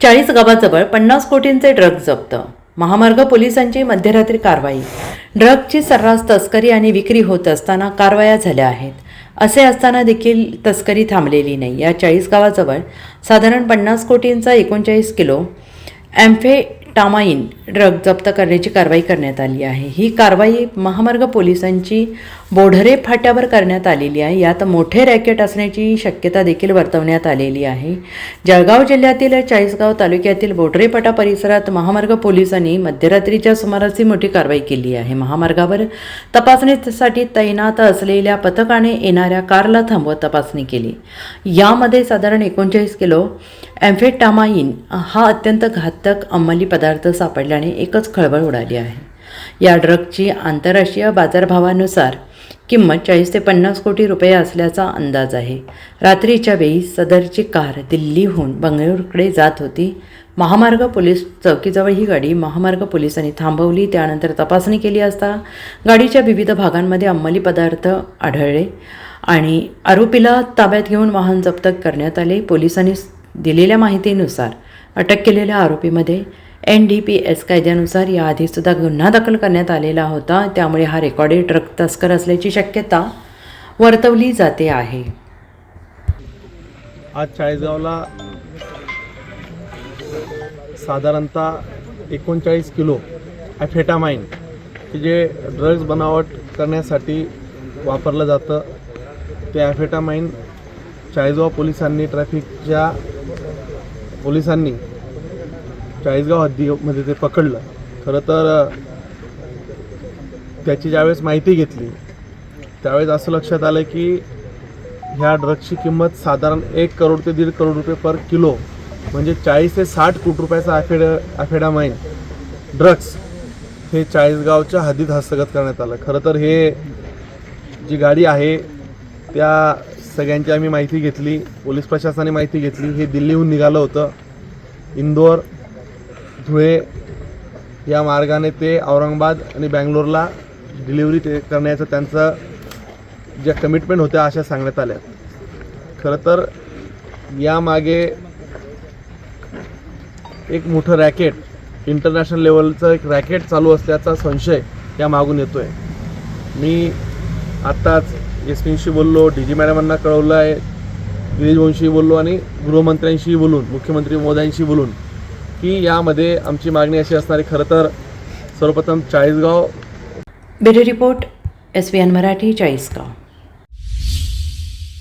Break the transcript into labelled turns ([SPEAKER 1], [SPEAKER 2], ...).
[SPEAKER 1] चाळीस गावाजवळ पन्नास कोटींचे ड्रग जप्त. महामार्ग पोलिसांची मध्यरात्री कारवाई. ड्रगची सर्रास तस्करी आणि विक्री होत असताना कारवाया झाल्या आहेत. असे असताना देखील तस्करी थांबलेली नाही. या चाळीस गावाजवळ साधारण पन्नास कोटींचा एकोणचाळीस किलो ॲम्फेटामाइन ड्रग जप्त करण्याची कारवाई करण्यात आली आहे. ही कारवाई महामार्ग पोलिसांची बोढरे फाट्यावर करण्यात आलेली आहे. यात मोठे रॅकेट असण्याची शक्यता देखील वर्तवण्यात आलेली आहे. जळगाव जिल्ह्यातील चाळीसगाव तालुक्यातील बोढरे फाटा परिसरात महामार्ग पोलिसांनी मध्यरात्रीच्या सुमारास ही मोठी कारवाई केली आहे. महामार्गावर तपासणीसाठी तैनात असलेल्या पथकाने येणाऱ्या कारला थांबवत तपासणी केली. यामध्ये साधारण एकोणचाळीस किलो ॲम्फेटामाइन हा अत्यंत घातक अंमली पदार्थ सापडल्याने एकच खळबळ उडाली आहे. या ड्रगची आंतरराष्ट्रीय बाजारभावानुसार किंमत चाळीस ते पन्नास कोटी रुपये असल्याचा अंदाज आहे. रात्रीच्या वेळी सदरची कार दिल्लीहून बंगळुरूकडे जात होती. महामार्ग पोलीस चौकीजवळ ही गाडी महामार्ग पोलिसांनी थांबवली. त्यानंतर तपासणी केली असता गाडीच्या विविध भागांमध्ये अंमली पदार्थ आढळले आणि आरोपीला ताब्यात घेऊन वाहन जप्त करण्यात आले. पोलिसांनी दिलेल्या माहितीनुसार अटक केलेल्या आरोपीमध्ये एन डी पी एस कायद्यानुसार याआधीसुद्धा गुन्हा दाखल करण्यात आलेला होता. त्यामुळे हा रेकॉर्डेड ट्रक तस्कर असल्याची शक्यता वर्तवली जाते आहे.
[SPEAKER 2] आज चाळीसगावला साधारणतः एकोणचाळीस किलो ॲफेटामाइन की जे ड्रग्ज बनावट करण्यासाठी वापरलं जातं ते ॲफेटामाइन चाळीसगाव पोलिसांनी ट्रॅफिकच्या पोलिसांनी चाळीसगाव हद्दीमध्ये ते पकडलं. खरं तर त्याची ज्यावेळेस माहिती घेतली त्यावेळेस असं लक्षात आलं की ह्या ड्रग्सची किंमत साधारण एक करोड ते दीड करोड रुपये पर किलो म्हणजे चाळीस ते साठ कोटी रुपयाचा ॲफेड ॲफेडामाइन ड्रग्स हे चाळीसगावच्या हद्दीत हस्तगत करण्यात आलं. खरं तर हे जी गाडी आहे त्या सगळ्यांची आम्ही माहिती घेतली पोलीस प्रशासनाने माहिती घेतली हे दिल्लीहून निघालं होतं. इंदोर धुळे या मार्गाने ते औरंगाबाद आणि बँगलोरला डिलिव्हरी ते करण्याचं त्यांचं ज्या कमिटमेंट होत्या अशा सांगण्यात आल्या. खरं तर यामागे एक मोठं रॅकेट इंटरनॅशनल लेवलचं एक रॅकेट चालू असल्याचा संशय या मागून येतो आहे मी आत्ताच एस पींशी बोललो डी जी मॅडमांना कळवलं आहे गिरीश वंशी बोललो आणि गृहमंत्र्यांशी बोलून मुख्यमंत्री मोद्यांशी बोलून की यामध्ये आमची मागणी अशी असणारी खरं तर सर्वप्रथम Chalisgaon.
[SPEAKER 1] Bureau report S V N Marathi Chalisgaon.